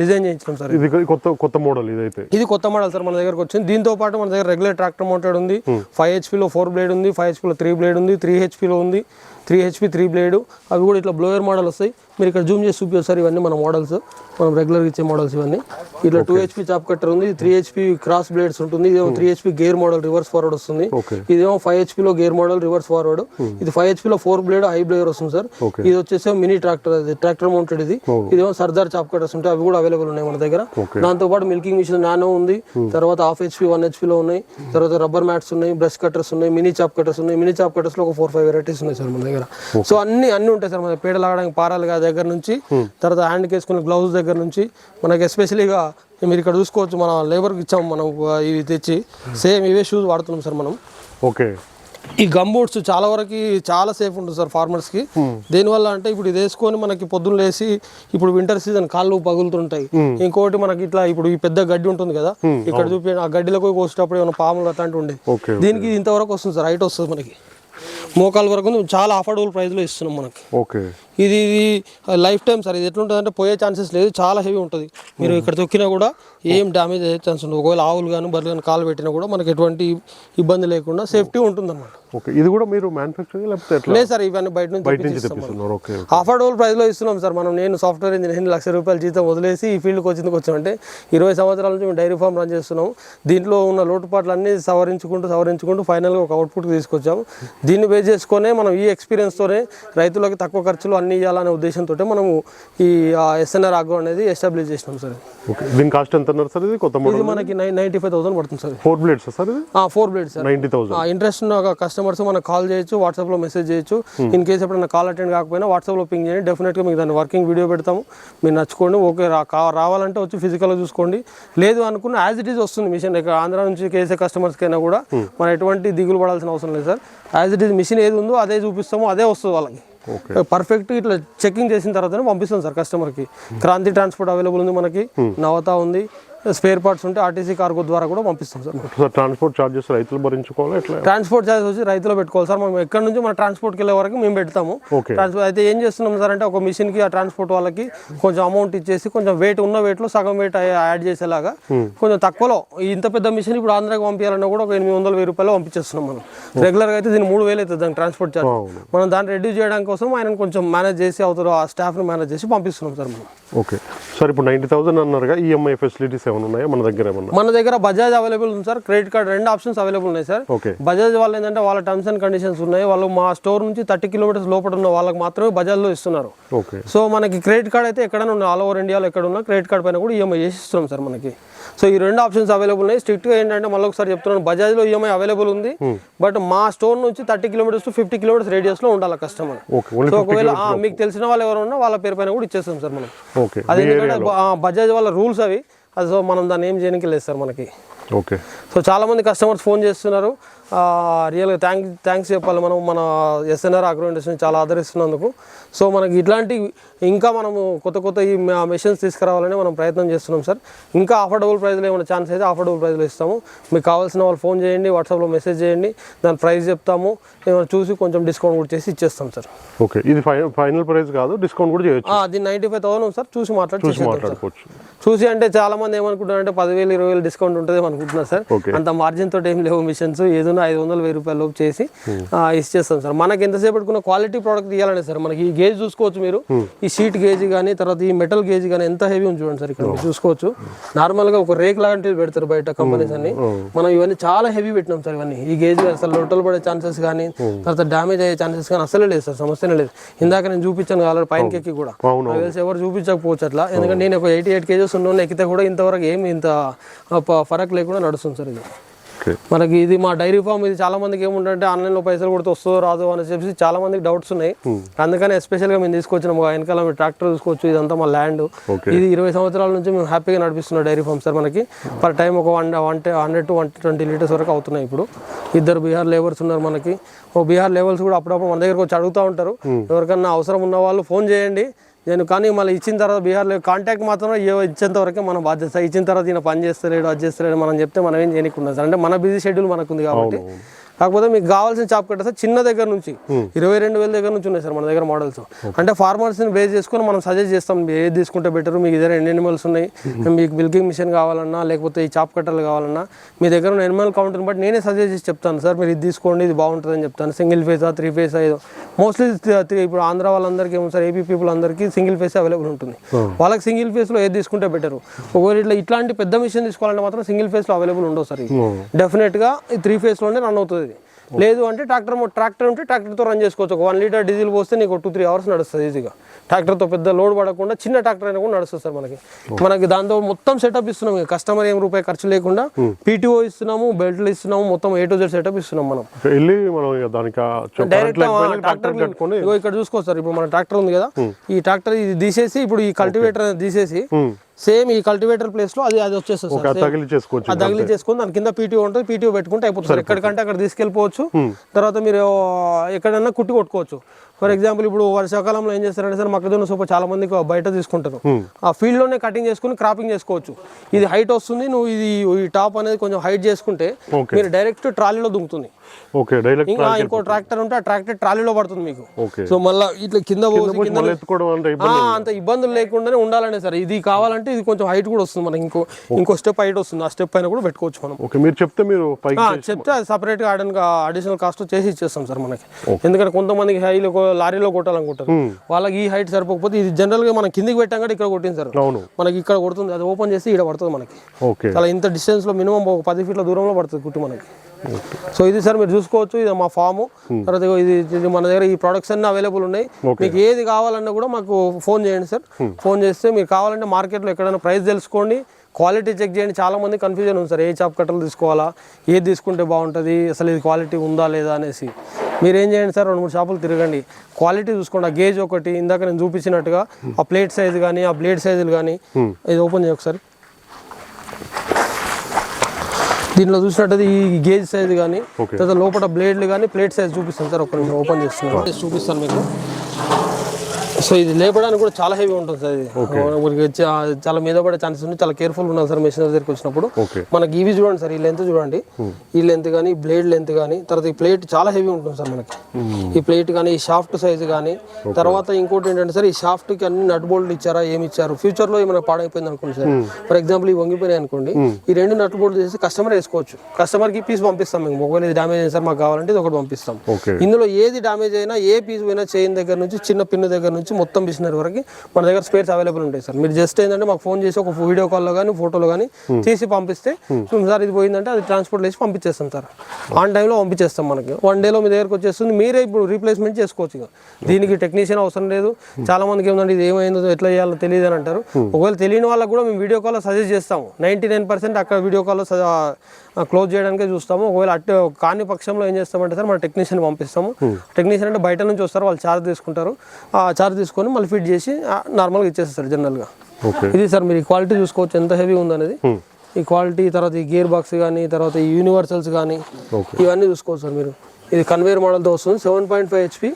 A: డిజైన్ చేయించాం సార్
B: ఇది కొత్త కొత్త మోడల్ ఇదైతే.
A: ఇది కొత్త మోడల్ సార్ మన దగ్గరకు వచ్చింది. దీంతో పాటు మన దగ్గర రెగ్యులర్ ట్రాక్టర్ మౌంటెడ్ ఉంది. ఫైవ్ హెచ్పీలో ఫోర్ బ్లేడ్ ఉంది ఫైవ్ హెచ్పీలో త్రీ బ్లేడ్ ఉంది త్రీ హెచ్పీలో ఉంది. త్రీ హెచ్పీ త్రీ బ్లేడ్ అవి కూడా ఇట్లా బ్లోయర్ మోడల్ వస్తాయి. మీరు ఇక్కడ జూమ్ చేసి చూపించారు సార్ ఇవన్నీ మన మోడల్స్ మనం రెగ్యులర్గా ఇచ్చే మోడల్స్ ఇవన్నీ. ఇట్లా టూ హెచ్పీ చాప్ కట్టర్ ఉంది త్రీ హెచ్పీ క్రాస్ బ్లేడ్స్ ఉంటుంది ఇదేమో three HP gear model reverse forward వస్తుంది. ఇదేమో ఫైవ్ హెచ్పీలో గేర్ మోడల్ రివర్స్ ఫార్వర్డ్ ఇది ఫైవ్ హెచ్పీలో ఫోర్ బ్లేడ్ హై బ్లేయర్ వస్తుంది సార్. ఇది వచ్చేసి మినీ ట్రాక్టర్ అది ట్రాక్టర్ మౌంటెడ్ ఇది. ఇదేమో సర్దార్ చాప్ కట్టర్స్ ఉంటాయి అవి కూడా అవైలబుల్ ఉన్నాయి మన దగ్గర. దాంతో పాటు మిల్కింగ్ మిషన్ నానో ఉంది. తర్వాత హాఫ్ హెచ్పి వన్ హెచ్పిలో ఉన్నాయి. తర్వాత రబ్బర్ మ్యాట్స్ ఉన్నాయి బ్రష్ కట్టర్స్ ఉన్నాయి మినీ చాప్ కట్టర్స్ ఉన్నాయి. మినీ చాప్ కట్టర్స్లో ఒక ఫోర్ ఫైవ్ వెరైటీస్ ఉన్నాయి సార్ మన దగ్గర. సో అన్ని అన్ని ఉంటాయి సార్ మన పీడ లాగడానికి పారాలు దగ్గర నుంచి తర్వాత హ్యాండ్ వేసుకునే గ్లౌజ్ దగ్గర నుంచి మనకి ఎస్పెషలీగా మీరు ఇక్కడ చూసుకోవచ్చు మన లేబర్కి ఇచ్చాం మనం ఇవి తెచ్చి సేమ్ ఇవే షూస్ వాడుతున్నాం సార్ మనం.
B: ఓకే.
A: ఈ గమ్ బూట్స్ చాలా వరకు చాలా సేఫ్ ఉంటుంది సార్ ఫార్మర్స్కి. దేనివల్ల అంటే ఇప్పుడు ఇది వేసుకొని మనకి పొద్దున్న లేసి ఇప్పుడు వింటర్ సీజన్ కాళ్ళు పగులుతుంటాయి. ఇంకోటి మనకి ఇట్లా ఇప్పుడు ఈ పెద్ద గడ్డి ఉంటుంది కదా ఇక్కడ చూపి ఆ గడ్డిలోకి కోసేటప్పుడు ఏమైనా పాములు అట్లాంటివి ఉండేది
B: ఓకే
A: దీనికి ఇంతవరకు వస్తుంది సార్ హైట్ వస్తుంది మనకి. మోకాల వరకు చాలా అఫోర్డబుల్ ప్రైస్లో ఇస్తున్నాం మనకి.
B: ఓకే.
A: ఇది ఇది లైఫ్ టైం సార్. ఇది ఎట్లుంటుంది అంటే పోయే ఛాన్సెస్ లేదు. చాలా హెవీ ఉంటుంది. మీరు ఇక్కడ తొక్కినా కూడా ఏం డ్యామేజ్ అయ్యే ఛాన్స్ ఉండదు. ఒకవేళ ఆవులు కానీ బర్రెలు కానీ కాలు పెట్టినా కూడా మనకి ఎటువంటి ఇబ్బంది లేకుండా సేఫ్టీ ఉంటుంది అనమాట
B: ఓకే. ఇది కూడా మీరు మ్యానుఫ్యాక్చరింగ్ లేకపోతే
A: లేదు సార్ ఇవన్నీ బయట నుంచి అఫోర్డబుల్ ప్రైస్లో ఇస్తున్నాం సార్. మనం నేను సాఫ్ట్వేర్ ఇంజనీర్ లక్ష రూపాయల జీతం వదిలేసి ఈ ఫీల్డ్కి వచ్చిందుకు వచ్చామంటే ఇరవై సంవత్సరాల నుంచి మేము డైరీ ఫామ్ రన్ చేస్తున్నాం. దీంట్లో ఉన్న లోటుపాట్లు అన్ని సవరించుకుంటూ సవరించుకుంటూ ఫైనల్గా ఒక అవుట్పుట్ తీసుకొచ్చాము దీన్ని బేస్ చేసుకునే మనం ఈ ఎక్స్పీరియన్స్తోనే రైతులకు తక్కువ ఖర్చులు అన్ని ఇవ్వాలనే ఉద్దేశంతో మనము ఈ ఎస్ఎన్ఆర్ ఆగ్రో అనేది ఎస్టాబ్లిష్ చేసినాం సార్.
B: ఓకే దీని కాస్ట్ ఎంత అన్నారు సార్ ఇది? కొత్త మోడల్
A: ఇది మనకి నైన్ నైంటీ ఫైవ్ థౌసండ్ పడుతుంది సార్.
B: ఫోర్ బ్లేడ్స్ సార్ ఇది?
A: Four blade sir.
B: Ninety thousand
A: interest ఉన్న కస్టమర్స్ మనకు కాల్ చేయొచ్చు వాట్సాప్లో మెసేజ్ చేయొచ్చు. ఇన్ కేసు ఎప్పుడైనా కాల్ అటెండ్ కాకపోయినా వాట్సాప్లో పింగ్ చేయండి. డెఫినెట్గా మీకు దాన్ని వర్కింగ్ వీడియో పెడతాము. మీరు నచ్చుకోండి. ఓకే రావాలంటే వచ్చి ఫిజికల్గా చూసుకోండి. లేదు అనుకున్న యాజ్ ఇట్ ఈస్ వస్తుంది మిషన్. ఇక్కడ ఆంధ్ర నుంచి కేసే కస్టమర్స్కైనా కూడా మనం ఎటువంటి దిగులు పడాల్సిన అవసరం లేదు sir. As it is machine ఏది ఉందో అదే చూపిస్తామో. అదే వస్తుంది వాళ్ళకి. పర్ఫెక్ట్ ఇట్లా చెకింగ్ చేసిన తర్వాతనే పంపిస్తాం సార్ కస్టమర్కి క్రాంతి ట్రాన్స్పోర్ట్ అవైలబుల్ ఉంది మనకి. నవత ఉంది. స్పేర్ పార్ట్స్ ఉంటే ఆర్టీసీ కార్గో ద్వారా కూడా పంపిస్తాం సార్
B: సార్ ట్రాన్స్పోర్ట్ చార్జెస్ రైతులు భరించుకోవాలి? ఎట్లా?
A: ట్రాన్స్పోర్ట్ ఛార్జ్ వచ్చి రైతులు పెట్టుకోవాలి సార్. మనం ఎక్కడ నుంచి మన ట్రాన్స్పోర్ట్కి వెళ్ళే వరకు మేము పెడతాము. ట్రాన్స్పోర్ట్ అయితే ఏం చేస్తున్నాం సార్ అంటే ఒక మిషన్కి ఆ ట్రాన్స్పోర్ట్ వాళ్ళకి కొంచెం అమౌంట్ ఇచ్చేసి కొంచెం వెయిట్ ఉన్న వెయిట్లో సగం వెయిట్ యాడ్ చేసేలాగా కొంచెం తక్కువలో ఇంత పెద్ద మిషన్ ఇప్పుడు ఆంధ్రాకి పంపించాలన్నా కూడా ఒక ఎనిమిది వందల వెయ్యి రూపాయలు పంపించేస్తున్నాం మనం. రెగ్యులర్గా అయితే దీన్ని మూడు వేలు అవుతుంది దాని ట్రాన్స్పోర్ట్ ఛార్జ్. మనం దాన్ని రెడ్యూస్ చేయడానికి కోసం ఆయన కొంచెం మేనేజ్ చేసి అవుతారు ఆ స్టాఫ్ని మేనేజ్ చేసి పంపిస్తున్నాం సార్ మనం.
B: ఓకే. సార్ ఇప్పుడు నైంటీ థౌసండ్ అన్నారుగా ఈఎంఐ ఫెసిలిటీస్ ఏమైనా ఉన్నాయా? మన దగ్గర ఏమన్నా?
A: మన దగ్గర బజాజ్ అవైలబుల్ ఉంది సార్. క్రెడిట్ కార్డ్ రెండు ఆప్షన్స్ అవైలబుల్ ఉన్నాయి సార్.
B: ఓకే.
A: బజాజ్ వాళ్ళు ఏంటంటే వాళ్ళ టర్మ్స్ అండ్ కండిషన్స్ ఉన్నాయి. వాళ్ళు మా స్టోర్ నుంచి థర్టీ కిలోమీటర్స్ లోపల ఉన్న వాళ్ళకి మాత్రమే బజాజ్లో ఇస్తున్నారు.
B: ఓకే.
A: సో మనకి క్రెడిట్ కార్డ్ అయితే ఎక్కడైనా ఉన్నాయి. ఆల్ ఓవర్ ఇండియాలో ఎక్కడ ఉన్నా క్రెడిట్ కార్డ్ పైన కూడా ఈఎంఐ చేసి ఇస్తున్నాం సార్ మనకి. సో ఈ రెండు ఆప్షన్స్ అవైలబుల్ ఉన్నాయి. స్ట్రిక్ట్గా ఏంటంటే మళ్ళీ ఒకసారి చెప్తున్నాను. బజాజ్లో ఈఎంఐ అవైలబుల్ ఉంది. బట్ మా స్టోర్ నుంచి thirty kilometres to fifty kilometres రేడియస్లో ఉండాలి కస్టమర్. సో ఒకవేళ మీకు తెలిసిన వాళ్ళు ఎవరు ఉన్నా వాళ్ళ పేరు పైన కూడా ఇచ్చేస్తాం సార్ మనం. అది బజాజ్ వాళ్ళ రూల్స్ అవి. అది సో మనం దాన్ని ఏం చేయడానికి లేదు సార్ మనకి.
B: ఓకే.
A: సో చాలామంది కస్టమర్స్ ఫోన్ చేస్తున్నారు. రియల్గా థ్యాంక్ థ్యాంక్స్ చెప్పాలి మనం మన ఎస్ఎన్ఆర్ అగ్రో ఇండస్ట్రీని చాలా ఆదరిస్తున్నందుకు. సో మనకి ఇట్లాంటి ఇంకా మనము కొత్త కొత్త ఈ మెషిన్స్ తీసుకురావాలని మనం ప్రయత్నం చేస్తున్నాం సార్ ఇంకా అఫోర్డబుల్ ప్రైస్లో ఏమైనా ఛాన్స్ అయితే అఫోర్డబుల్ ప్రైస్లో ఇస్తాము. మీకు కావాల్సిన వాళ్ళు ఫోన్ చేయండి వాట్సాప్లో మెసేజ్ చేయండి దాని ప్రైస్ చెప్తాము. ఏమైనా చూసి కొంచెం డిస్కౌంట్ కూడా చేసి ఇచ్చేస్తాం సార్
B: ఓకే ఇది ఫైనల్ ప్రైస్ కాదు డిస్కౌంట్ కూడా చేయొచ్చు.
A: అది నైంటీ ఫైవ్ థౌసండ్ సార్ చూసి.
B: మాట్లాడుకోవచ్చు.
A: చూసి అంటే చాలా మంది ఏమనుకుంటారంటే పదివేలు ఇరవై వేలు డిస్కౌంట్ ఉంటుంది అనుకుంటున్నారు సార్. అంత మార్జిన్ తోటి ఏం లేవు మిషన్స్ ఏదైనా ఐదు వందలు వెయ్యి రూపాయల లోపు చేసి ఇచ్చేస్తాం సార్ మనకి ఎంతసేపు పెట్టుకున్న క్వాలిటీ ప్రోడక్ట్ తీయాలండి సార్ మనకి గేజ్ చూసుకోవచ్చు మీరు. ఈ షీట్ గేజ్ కానీ తర్వాత ఈ మెటల్ గేజ్ కానీ ఎంత హెవీ ఉంది చూడండి సార్ ఇక్కడ మీరు చూసుకోవచ్చు. నార్మల్గా ఒక రేక్ లాంటివి పెడతారు బయట కంపెనీస్ అన్ని. మనం ఇవన్నీ చాలా హెవీ పెట్టినాం సార్ ఇవన్నీ. ఈ గేజ్ అసలు లొట్టలు పడే ఛాన్సెస్ కానీ తర్వాత డ్యామేజ్ అయ్యే ఛాన్సెస్ కానీ అసలే లేదు సార్ సమస్యనే లేదు. ఇందాక నేను చూపించాను కావాలి పైన ఎక్కి కూడా. తెలిసి ఎవరు చూపించకపోవచ్చు అట్లా. ఎందుకంటే నేను ఒక ఎయిటీ ఎయిట్ కేజెస్ ఉన్న ఎక్కితే కూడా ఇంతవరకు ఏమి ఇంత ఫరక్ లేకుండా నడుస్తుంది సార్ ఇది. మనకి ఇది మా డైరీ ఫామ్ ఇది చాలా మందికి ఏముంటుందంటే ఆన్లైన్లో పైసలు కొడితే వస్తుందో రాదో అని చెప్పి చాలా మందికి డౌట్స్ ఉన్నాయి. అందుకని ఎస్పెషల్గా మేము తీసుకొచ్చినాము వెనకాల మీరు ట్రాక్టర్ చూసుకోవచ్చు ఇదంతా మా ల్యాండ్. ఇది ఇరవై సంవత్సరాల నుంచి మేము హ్యాపీగా నడిపిస్తున్నాం డైరీ ఫామ్ సార్ మనకి. పర్ టైం ఒక one one hundred to one twenty litres వరకు అవుతున్నాయి ఇప్పుడు. ఇద్దరు బీహార్ లేబర్స్ ఉన్నారు మనకి. ఓ బీహార్ లేబర్స్ కూడా అప్పుడప్పుడు మన దగ్గరకు వచ్చి అడుగుతూ ఉంటారు. ఎవరికన్నా అవసరం ఉన్న వాళ్ళు ఫోన్ చేయండి. నేను కానీ మళ్ళీ ఇచ్చిన తర్వాత బీహార్లో కాంటాక్ట్ మాత్రం ఏ ఇచ్చేంత వరకే మనం బాధ్యత ఇచ్చిన తర్వాత ఈయన పని చేస్తలేడు అది చేస్తలేడు మనం చెప్తే మనం ఏం చేయకుండా సార్. అంటే మన బిజీ షెడ్యూల్ మనకు ఉంది కాబట్టి కాకపోతే మీకు కావాల్సిన చాప్ కట్ట సార్ చిన్న దగ్గర నుంచి ఇరవై రెండు వేల దగ్గర నుంచి ఉన్నాయి సార్ మన దగ్గర మోడల్స్. అంటే ఫార్మర్స్ని బేస్ చేసుకొని మనం సజెస్ట్ చేస్తాం ఏది తీసుకుంటే బెటర్ మీకు దగ్గర ఎన్ని ఎనిమల్స్ ఉన్నాయి మీకు మిల్కింగ్ మిషన్ కావాలన్నా లేకపోతే ఈ చాప్ కట్టలు కావాలన్నా మీ దగ్గర ఉన్న ఎనిమల్ కౌంట్ని బట్టి నేనే సజెస్ట్ చేసి చెప్తాను సార్ మీరు ఇది తీసుకోండి ఇది బాగుంటుందని చెప్తాను. సింగిల్ ఫేసా త్రీ ఫేస్ ఏదో. మోస్ట్లీ ఇప్పుడు ఆంధ్ర వాళ్ళందరికీ ఏమో సార్ ఏపీ పీపుల్ అందరికీ సింగిల్ ఫేస్ అవైలబుల్ ఉంటుంది. వాళ్ళకి సింగిల్ ఫేస్లో ఏది తీసుకుంటే బెటర్. ఒకవేళ ఇట్లా ఇట్లాంటి పెద్ద మిషన్ తీసుకోవాలంటే మాత్రం సింగిల్ ఫేస్లో అవైలబుల్ ఉండవు సార్ ఇవి. డెఫినెట్గా ఈ త్రీ ఫేస్లోనే రన్ అవుతుంది. లేదు అంటే ట్రాక్టర్ ట్రాక్టర్ ఉంటే ట్రాక్టర్తో రన్ చేసుకోవచ్చు. ఒక వన్ లీటర్ డీజిల్ పోస్తే నీకు టూ త్రీ అవర్స్ నడుస్తుంది ఈజీగా ట్రాక్టర్తో పెద్ద లోడ్ పడకుండా చిన్న ట్రాక్టర్ అయినా కూడా నడుస్తుంది సార్ మనకి. మనకి దాంతో మొత్తం సెటప్ ఇస్తున్నాం కస్టమర్ ఏం రూపాయి ఖర్చు లేకుండా పీటీఓ ఇస్తున్నాము బెల్ట్లు ఇస్తున్నాము మొత్తం ఏ టు జెడ్ సెటప్ ఇస్తున్నాం మనం.
B: వెళ్ళి దానికి
A: డైరెక్ట్ ట్రాక్టర్ ఇక్కడ చూసుకోవచ్చు సార్ ఇప్పుడు మన ట్రాక్టర్ ఉంది కదా. ఈ ట్రాక్టర్ ఇది తీసేసి ఇప్పుడు ఈ కల్టివేటర్ తీసేసి సేమ్ ఈ కల్టివేటర్ ప్లేస్లో అది అది వచ్చేస్తుంది సార్.
B: తగిలి
A: చేసుకొని దాని కింద పీటీఓ ఉంటుంది పీటీఓ పెట్టుకుంటే అయిపోతుంది సార్. ఎక్కడికంటే అక్కడ తీసుకెళ్ళిపోవచ్చు. తర్వాత మీరు ఎక్కడన్నా కుట్టి కొట్టుకోవచ్చు. ఫర్ ఎగ్జాంపుల్ ఇప్పుడు వర్షాకాలంలో ఏం చేస్తారంటే సార్ మొక్కజొన్న సూపర్ చాలా మందికి బయట తీసుకుంటారు. ఆ ఫీల్డ్లోనే కటింగ్ చేసుకుని క్రాపింగ్ చేసుకోవచ్చు. ఇది హైట్ వస్తుంది నువ్వు ఇది ఈ టాప్ అనేది కొంచెం హైట్ చేసుకుంటే. మీరు డైరెక్ట్ ట్రాలీలో దుంకుతుంది.
B: ఓకే డైరెక్ట్
A: ఇంకా ఇంకో ట్రాక్టర్ ఉంటే ఆ ట్రాక్టర్ ట్రాలీలో పడుతుంది మీకు. సో మళ్ళీ ఇట్లా కింద కింద అంత ఇబ్బందులు లేకుండానే ఉండాలనే సార్. ఇది కావాలంటే ఇది కొంచెం హైట్ కూడా వస్తుంది మనకి. ఇంకో ఇంకో స్టెప్ హైట్ వస్తుంది. ఆ స్టెప్ పైన కూడా పెట్టుకోవచ్చు మనం.
B: ఓకే మీరు చెప్తే మీరు
A: చెప్తే అది సపరేట్గా అడిషనల్ కాస్ట్ చేసి ఇచ్చేస్తాం సార్ మనకి. ఎందుకంటే కొంతమందికి హైలో లారీలో కొట్టాలనుకుంటారు. వాళ్ళకి ఈ హైట్ సరిపోకపోతే ఇది జనరల్గా మనం కిందికి పెట్టాం కూడా ఇక్కడ కొట్టింది సార్. మనకి ఇక్కడ కొడుతుంది. అది ఓపెన్ చేసి ఇక్కడ పడుతుంది మనకి. చాలా ఇంత డిస్టెన్స్లో మినిమం ఒక పది ఫీట్ల దూరంలో పడుతుంది కుట్టు మనకి. సో ఇది సార్ మీరు చూసుకోవచ్చు ఇది మా ఫాము. తర్వాత ఇగో ఇది మన దగ్గర ఈ ప్రొడక్ట్స్ అన్ని అవైలబుల్ ఉన్నాయి. మీకు ఏది కావాలన్నా కూడా మాకు ఫోన్ చేయండి సార్. ఫోన్ చేస్తే మీరు కావాలంటే మార్కెట్లో ఎక్కడైనా ప్రైస్ తెలుసుకోండి. క్వాలిటీ చెక్ చేయండి. చాలా మంది కన్ఫ్యూజన్ ఉంది సార్. ఏ చాప్ కట్టలు తీసుకోవాలా? ఏది తీసుకుంటే బాగుంటుంది? అసలు ఇది క్వాలిటీ ఉందా లేదా అనేసి. మీరు ఏం చేయండి సార్? రెండు మూడు షాపులు తిరగండి. క్వాలిటీ చూసుకోండి. ఆ గేజ్ ఒకటి ఇందాక నేను చూపించినట్టుగా ఆ ప్లేట్ సైజ్ కానీ ఆ బ్లేడ్ సైజులు కానీ ఇది ఓపెన్ చేయ ఒకసారి దీంట్లో చూసినట్టయితే ఈ గేజ్ సైజ్ కానీ. తర్వాత లోపల బ్లేడ్లు కానీ ప్లేట్ సైజ్ చూపిస్తాను సార్ ఒక నిమిషం ఓపెన్ చేస్తున్నాను. చూపిస్తాను మీకు. సో ఇది లేపడానికి కూడా చాలా హెవీ ఉంటుంది సార్ ఇది. మనకి చాలా మీద పడే ఛాన్సెస్ ఉంది చాలా కేర్ఫుల్ ఉండాలి సార్ మెషిన్ దగ్గరికి వచ్చినప్పుడు. మనకి ఇవి చూడండి సార్ ఈ లెంత్ చూడండి. ఈ లెంత్ కానీ బ్లేడ్ లెంత్ కానీ తర్వాత ఈ ప్లేట్ చాలా హెవీ ఉంటుంది సార్ మనకి. ఈ ప్లేట్ కానీ ఈ షాఫ్ట్ సైజ్ కానీ తర్వాత ఇంకోటి ఏంటంటే సార్ ఈ షాఫ్ట్కి అన్ని నట్ బోల్ట్ ఇచ్చారా ఏమి ఇచ్చారు? ఫ్యూచర్లో ఏమైనా పాడైపోయింది అనుకోండి సార్. ఫర్ ఎగ్జాంపుల్ ఈ వంగిపోయినాయి అనుకోండి ఈ రెండు నట్ బోల్ట్ చేసి కస్టమర్ వేసుకోవచ్చు. కస్టమర్కి పీస్ పంపిస్తాం మేము. ఒకవేళ ఇది డ్యామేజ్ అయింది సార్ మాకు కావాలంటే ఇది ఒకటి పంపిస్తాం. ఇందులో ఏది డ్యామేజ్ అయినా ఏ పీస్ పోయినా చైన్ దగ్గర నుంచి చిన్న పిన్ దగ్గర నుంచి మొత్తం మిషనరీ వరకు మన దగ్గర స్పేర్స్ అవైలబుల్ ఉంటాయి సార్. మీరు జస్ట్ ఏంటంటే మాకు ఫోన్ చేసి ఒక వీడియో కాల్లో కానీ ఫోటోలో కానీ తీసి పంపిస్తే "సో సార్ ఇది పోయిందంటే అది ట్రాన్స్పోర్ట్ చేసి పంపించేస్తాం సార్. ఆన్ టైంలో పంపించేస్తాం మనకి. వన్ డేలో మీ దగ్గరకు వచ్చేస్తుంది మీరే ఇప్పుడు రీప్లేస్మెంట్ చేసుకోవచ్చు ఇక. దీనికి టెక్నీషియన్ అవసరం లేదు. చాలా మందికి ఏంటంటే ఇది ఏమైందో ఎట్లా చేయాలో తెలియదు అని అంటారు. ఒకవేళ తెలియని వాళ్ళకి కూడా మేము వీడియో కాల్లో సజెస్ట్ చేస్తాము. నైంటీ నైన్ పర్సెంట్ అక్కడ వీడియో కాల్లో క్లోజ్ చేయడానికే చూస్తాము. ఒకవేళ అట్టు కాని పక్షంలో ఏం చేస్తామంటే సార్ మన టెక్నీషియన్ పంపిస్తాము. టెక్నీషియన్ అంటే బయట నుంచి వస్తారు వాళ్ళు ఛార్జ్ తీసుకుంటారు. ఆ ఛార్జ్ తీసుకొని మళ్ళీ ఫిట్ చేసి నార్మల్గా ఇచ్చేస్తారు జనరల్గా ఇది సార్ మీరు ఈ క్వాలిటీ చూసుకోవచ్చు ఎంత హెవీ ఉందనేది. ఈ క్వాలిటీ తర్వాత ఈ గేర్ బాక్స్ కానీ తర్వాత ఈ యూనివర్సల్స్ కానీ ఇవన్నీ చూసుకోవచ్చు సార్ మీరు. ఇది కన్వేర్ మోడల్తో వస్తుంది seven point five HP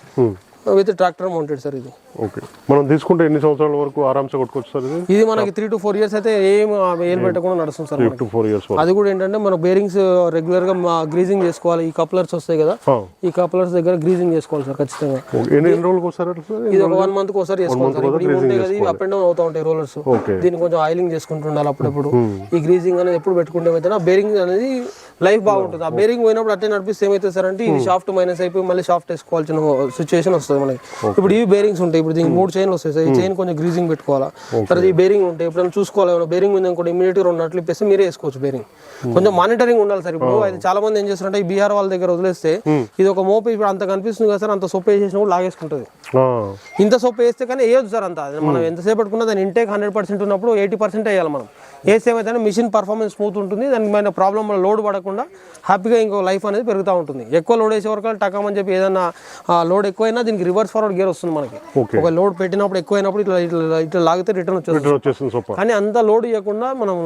A: with tractor mounted sir ఇది.
B: ఓకే. మనం తీసుకుంటే ఎన్ని సంవత్సరాల వరకు ఆరామ్సే కొట్టుకోవచ్చు సార్ ఇది?
A: ఇది మనకి త్రీ టు ఫోర్ ఇయర్స్ అయితే ఏం ఏం పెట్టకుండా నడుస్తుంది సార్
B: టూ ఫోర్ ఇయర్స్
A: అది కూడా ఏంటంటే మన బేరింగ్స్ రెగ్యులర్గా గ్రీజింగ్ చేసుకోవాలి. ఈ కప్లర్స్ వస్తాయి కదా. ఈ కప్లర్స్ దగ్గర గ్రీజింగ్ చేసుకోవాలి సార్ ఖచ్చితంగా.
B: ఎన్ని రోజులకు వస్తారు అట్లా సార్?
A: ఇది ఒక వన్ మంత్ ఒకసారి చేసుకోవాలి సార్. ఇప్పుడు ఉంటాయి కదా అప్ అండ్ డౌన్ అవుతా ఉంటాయి రోలర్స్ దీన్ని కొంచెం ఆయిలింగ్ చేసుకుంటుండాలి అప్పుడప్పుడు. ఈ గ్రీజింగ్ అనేది ఎప్పుడు పెట్టుకుంటే ఆ బేరింగ్ అనేది లైఫ్ బాగుంటుంది. ఆ బేరింగ్ పోయినప్పుడు అట్టే నడిపిస్తే ఏమైతే సార్ అంటే ఇది షాఫ్ట్ మైనస్ అయిపోయి మళ్ళీ షాఫ్ట్ వేసుకోవాల్సిన సిచ్యువేషన్ వస్తుంది మనకి. ఇప్పుడు ఇవి బేరింగ్స్ ఉంటాయి. ఇప్పుడు దీనికి మూడు చైన్లు వస్తాయి. సార్ ఈ చైన్ కొంచెం గ్రీజింగ్ పెట్టుకోవాలా? తర్వాత ఈ బేరింగ్ ఉంటాయి ఎప్పుడైనా చూసుకోవాలి ఏమైనా? బేరింగ్ ఉంది అనుకోండి ఇమీడియట్ రెండు నట్లు ఇప్పేస్తే మీరే వేసుకోవచ్చు బేరింగ్ కొంచెం మానిటరింగ్ ఉండాలి సార్. ఇప్పుడు అయితే చాలా మంది ఏం చేస్తారంటే ఈ బీహార్ వాళ్ళ దగ్గర వదిలేస్తే ఇది ఒక మోపు ఇప్పుడు అంత కనిపిస్తుంది కదా సార్ అంత సొప్పు వేసేసిన కూడా లాగేసుకుంటుంది. ఇంత సొప్పు వేస్తే కానీ వేయొచ్చు సార్ అంత. అది మనం ఎంతసేపు పెట్టుకున్నా దాని ఇంటేక్ హండ్రెడ్ పర్సెంట్ ఉన్నప్పుడు ఎయిటీ పర్సెంట్ వేయాలి మనం. ఏమైతే మిషన్ పర్ఫార్మెన్స్ స్మూత్ ఉంటుంది దానికి మన ప్రాబ్లం లోడ్ పడకుండా హ్యాపీగా ఇంకో లైఫ్ అనేది పెరుగుతూ ఉంటుంది. ఎక్కువ లోడ్ వేసే వరకు టకమని చెప్పి ఏదైనా లోడ్ ఎక్కువైనా దీనికి రివర్స్ ఫార్వర్డ్ గేర్ వస్తుంది మనకి. ఒక లోడ్ పెట్టినప్పుడు ఎక్కువైనప్పుడు ఇట్లా ఇట్లా ఇట్లా లాగితే రిటర్న్ వచ్చేస్తుంది. కానీ అంత లోడ్ ఇవ్వకుండా మనం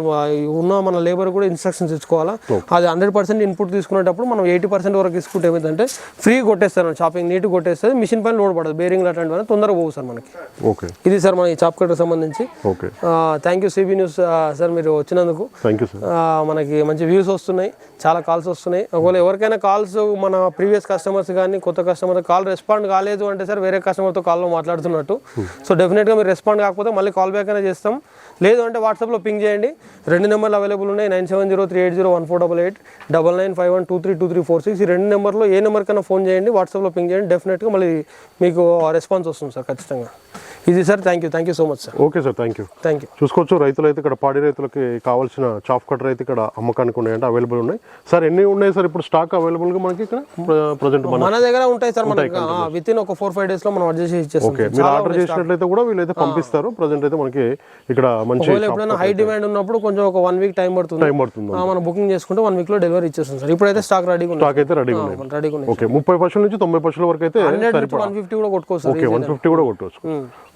A: ఉన్న మన లేబర్ కూడా ఇన్స్ట్రక్షన్స్ ఇచ్చుకోవాలా అది హండ్రెడ్ పర్సెంట్ ఇన్పుట్ తీసుకునేటప్పుడు మనం ఎయిటీ పర్సెంట్ వరకు తీసుకుంటే ఏమైందంటే ఫ్రీ కొట్టేస్తారు షాపింగ్ నీట్ కొట్టేస్తుంది మిషన్ పైన లోడ్ పడదు బేరింగ్ అట్లాంటివన్నీ తొందరగా పోవు సార్ మనకి.
B: ఓకే
A: ఇది సార్ మన ఈ చాప్ కట్టర్ సంబంధించి.
B: Okay
A: thank you CB news sir మీరు వచ్చినందుకు. మనకి మంచి వ్యూస్ వస్తున్నాయి. చాలా కాల్స్ వస్తున్నాయి. ఒకవేళ ఎవరికైనా కాల్స్ మన ప్రీవియస్ కస్టమర్స్ కానీ కొత్త కస్టమర్ కాల్ రెస్పాండ్ కాలేదు అంటే సార్ వేరే కస్టమర్తో కాల్లో మాట్లాడుతున్నట్టు. సో డెఫినెట్గా మీరు రెస్పాండ్ కాకపోతే మళ్ళీ కాల్ బ్యాక్ అయినా చేస్తాం. లేదు అంటే వాట్సాప్లో పింగ్ చేయండి. రెండు నెంబర్లు అవైలబుల్ ఉన్నాయి. Nine seven zero three eight zero one four double eight double nine five one two three two three four six ఈ రెండు నెంబర్లో ఏ నెంబర్ కన్నా ఫోన్ చేయండి. వాట్సాప్లో పింగ్ చేయండి. డెఫినెట్గా మళ్ళీ మీకు రెస్పాన్స్ వస్తుంది సార్ ఖచ్చితంగా. ఇది sir thank you thank you so much sir
B: okay sir thank you
A: thank you
B: చూసుకోవచ్చు. రైతులు అయితే ఇక్కడ పాడి రైతులకి కావాల్సిన చాప్ కటర్ అయితే ఇక్కడ అమ్మకానికి ఉన్నాయంటే అవైలబుల్ ఉన్నాయి. సార్ ఎన్ని ఉన్నాయి సార్ ఇప్పుడు స్టాక్ అవైలబుల్గా మనకి ఇక్కడ? ప్రజెంట్ మన
A: దగ్గర ఉంటాయి సార్ మనకి. విత్ ఇన్ ఒక ఫోర్ ఫైవ్ డేస్లో మనం అడ్జస్ట్ చేసి
B: ఓకే మీరు ఆర్డర్ చేసినట్లయితే కూడా వీళ్ళైతే పంపిస్తారు. ప్రజెంట్ అయితే మనకి ఇక్కడ మంచి
A: ఎప్పుడైనా హై డిమాండ్ ఉన్నప్పుడు కొంచెం ఒక వన్ వీక్ టైం పడుతుంది.
B: టైం పడుతుంది.
A: మనం బుకింగ్ చేసుకుంటే వన్ వీక్లో డెలివరీ ఇచ్చేస్తాం సార్. ఇప్పుడైతే స్టాక్ రెడీగా ఉంది
B: స్టాక్ అయితే రెడీగా
A: ఉంది
B: ఓకే ముప్పై పర్సెంట్ నుంచి తొంభై పర్సెంట్ వరకు అయితే
A: వన్ ఫిఫ్టీ కూడా కొట్టుకోవచ్చు సార్
B: ఓకే వన్ ఫిఫ్టీ కూడా కొట్టవచ్చు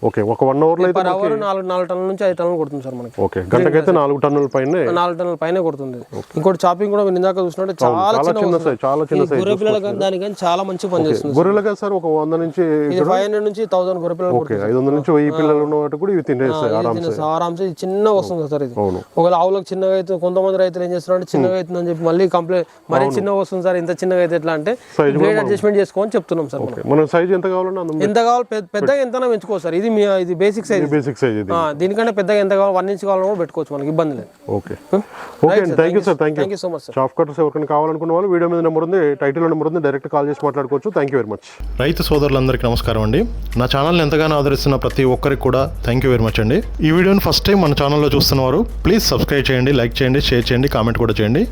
B: ఓకే ఒక వన్ అవర్లో అయితే
A: పర్ అవర్ నాలుగు నాలుగు టన్నుల నుంచి ఐదు టన్నులు కొడుతుంది సార్ మనకి.
B: ఓకే గంటకైతే నాలుగు టన్నుల పైన
A: నాలుగు టన్నుల పైన కొడుతుంది. ఇంకోటి చాపింగ్ కూడా మీరు ఇందాక చూసినట్టు చాలా చిన్న
B: సైజ్ చాలా చిన్న సైజ్
A: గొర్రె పిల్లల కానీ కానీ చాలా మంచి పని చేస్తుంది
B: గొర్రెలుగా సార్ ఒక వంద నుంచి
A: ఫైవ్ హండ్రెడ్ నుంచి థౌసండ్ గొర్రె పిల్లలు
B: ఓకే ఐదు వందల నుంచి వెయ్యి పిల్లలు ఉన్న వాటి కూడా ఇవి తినేస్తాయి ఆరామ్
A: తినేసి ఆరామ్సే ఇది చిన్న వస్తుంది సార్ ఇది. ఒకవేళ ఆవులకు చిన్నగా అయితే కొంతమంది రైతులు ఏం చేస్తున్నారంటే చిన్నగా అవుతుందని చెప్పి మళ్ళీ కంప్లైంట్ మరీ చిన్నగా వస్తుంది సార్ ఇంత చిన్నగా అయితే ఎట్లా అంటే అడ్జస్ట్మెంట్ చేసుకోమని చెప్తున్నాం సార్ మనం.
B: సైజ్ ఎంత కావాలన్నా
A: ఎంత కావాలి? పెద్ద- పెద్దగా ఎంతైనా పెంచుకోవచ్చు సార్. ఇది మీ ఇది బేసిక్ సైజ్
B: బేసిక్ సైజ్ ఇది.
A: దీనికంటే పెద్దగా ఎంత కావాలి వన్ ఇంచ్ కావాలని కూడా పెట్టుకోవచ్చు మనకి ఇబ్బంది లేదు.
B: Okay. Okay thank you sir thank you
A: thank you so much sir
B: chaff cutters ఎవరికైనా కావాలనుకున్న వాళ్ళు వీడియో మీద నెంబర్ ఉంది టైటిల్ నెంబర్ ఉంది డైరెక్ట్ కాల్ చేసి మాట్లాడుకోవచ్చు. థ్యాంక్ యూ వెరీ మచ్
C: రైతు సోదరులందరికీ నమస్కారం అండి. నా ఛానల్ని ఎంతగానో ఆదరిస్తున్న ప్రతి ఒక్కరికి కూడా థ్యాంక్ యూ వెరీ మచ్ అండి. ఈ వీడియోని ఫస్ట్ టైం మన ఛానల్లో చూస్తున్నవారు ప్లీజ్ సబ్స్క్రైబ్ చేయండి లైక్ చేయండి షేర్ చేయండి కామెంట్ కూడా చేయండి.